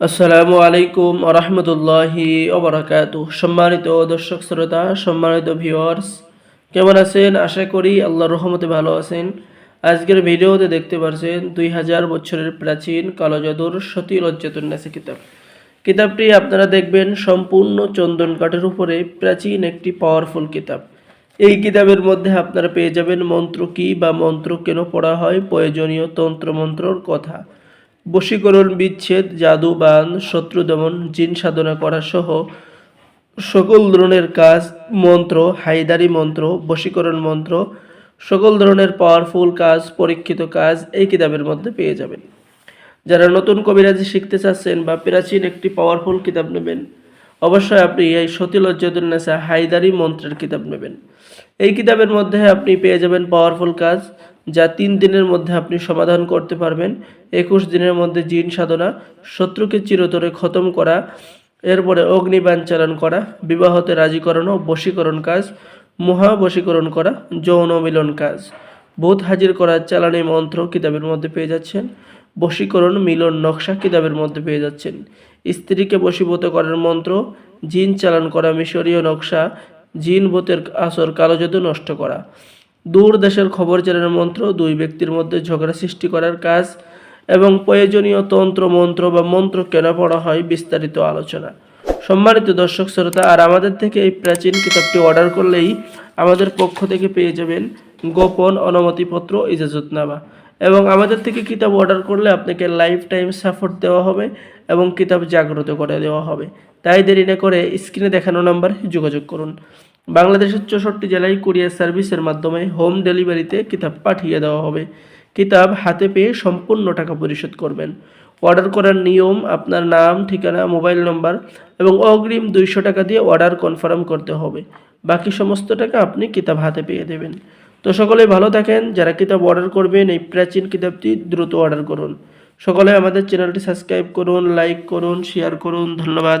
আসসালামু আলাইকুম আরহামতুল্লাহি ওবরাকাত সম্মানিত দর্শক শ্রোতা, সম্মানিত ভিউয়ার্স কেমন আছেন? আশা করি আল্লাহর রহমতে ভালো আছেন। আজকের ভিডিওতে দেখতে পাচ্ছেন দুই হাজার বছরের প্রাচীন কালো জাদুর সতী লজ্জাতুন্নাসে কিতাব। কিতাবটি আপনারা দেখবেন সম্পূর্ণ চন্দন কাঠের উপরে প্রাচীন একটি পাওয়ারফুল কিতাব। এই কিতাবের মধ্যে আপনারা পেয়ে যাবেন মন্ত্র কি বা মন্ত্র কেন পড়া হয়, প্রয়োজনীয় তন্ত্র মন্ত্রর কথা। বশীকরণ, বিচ্ছেদ, জাদু, বান, শত্রু দমন, জিন সাধনা করা সহ সকল ধরনের কাজ, মন্ত্র হাইদারি মন্ত্র, বশীকরণ মন্ত্র, সকল ধরনের পাওয়ারফুল কাজ, পরীক্ষিত কাজ এই কিতাবের মধ্যে পেয়ে যাবেন। যারা নতুন কবিরাজি শিখতে চাচ্ছেন বা প্রাচীন একটি পাওয়ারফুল কিতাব নেবেন, অবশ্যই আপনি এই সতী লজ্জাতুন্নেসা হাইদারি মন্ত্রের কিতাব নেবেন। এই কিতাবের মধ্যে আপনি পেয়ে যাবেন পাওয়ারফুল কাজ যা তিন দিনের মধ্যে আপনি সমাধান করতে পারবেন। একুশ দিনের মধ্যে জিন সাধনা, শত্রুকে চিরতরে খতম করা, এরপরে অগ্নিবাণ চালন করা, বিবাহতে রাজি করানো, বশীকরণ কাজ মহাবশীকরণ করা, যৌন মিলন কাজ। ভূত হাজির করা চালানি মন্ত্র কিতাবের মধ্যে পেয়ে যাচ্ছেন। বশীকরণ, মিলন নকশা কিতাবের মধ্যে পেয়ে যাচ্ছেন। স্ত্রীকে বশীভূত করার মন্ত্র, জিন চালান করা মিশরীয় নকশা, জিন ভূতের আসর কালো জাদু নষ্ট করা। দূর দেশের খবর জানার মন্ত্র, দুই ব্যক্তির মধ্যে ঝগড়া সৃষ্টি করার কাজ এবং প্রয়োজনীয় তন্ত্র, মন্ত্র বা মন্ত্র কেন পড়া হয় বিস্তারিত আলোচনা। সম্মানিত দর্শক, শ্রোতা, আর আমাদের থেকে এই প্রাচীন কিতাবটি অর্ডার করলেই আমাদের পক্ষ থেকে পেয়ে যাবেন গোপন অনুমতিপত্র ইজাজতনামা এবং আমাদের থেকে কিতাব অর্ডার করলে আপনাকে লাইফ টাইম সাপোর্ট দেওয়া হবে এবং কিতাব জাগ্রত করে দেওয়া হবে। তাই দেরি না করে স্ক্রিনে দেখানো নাম্বারে যোগাযোগ করুন। বাংলাদেশের চৌষট্টি জেলায় কুরিয়ার সার্ভিসের মাধ্যমে হোম ডেলিভারিতে কিতাব পাঠিয়ে দেওয়া হবে। কিতাব হাতে পেয়ে সম্পূর্ণ টাকা পরিশোধ করবেন। অর্ডার করার নিয়ম, আপনার নাম, ঠিকানা, মোবাইল নম্বর এবং অগ্রিম দুইশো টাকা দিয়ে অর্ডার কনফার্ম করতে হবে। বাকি সমস্ত টাকা আপনি কিতাব হাতে পেয়ে দেবেন। তো সকলে ভালো থাকেন। যারা কিতাব অর্ডার করবেন, এই প্রাচীন কিতাবটি দ্রুত অর্ডার করুন। সকলে আমাদের চ্যানেলটি সাবস্ক্রাইব করুন, লাইক করুন, শেয়ার করুন। ধন্যবাদ।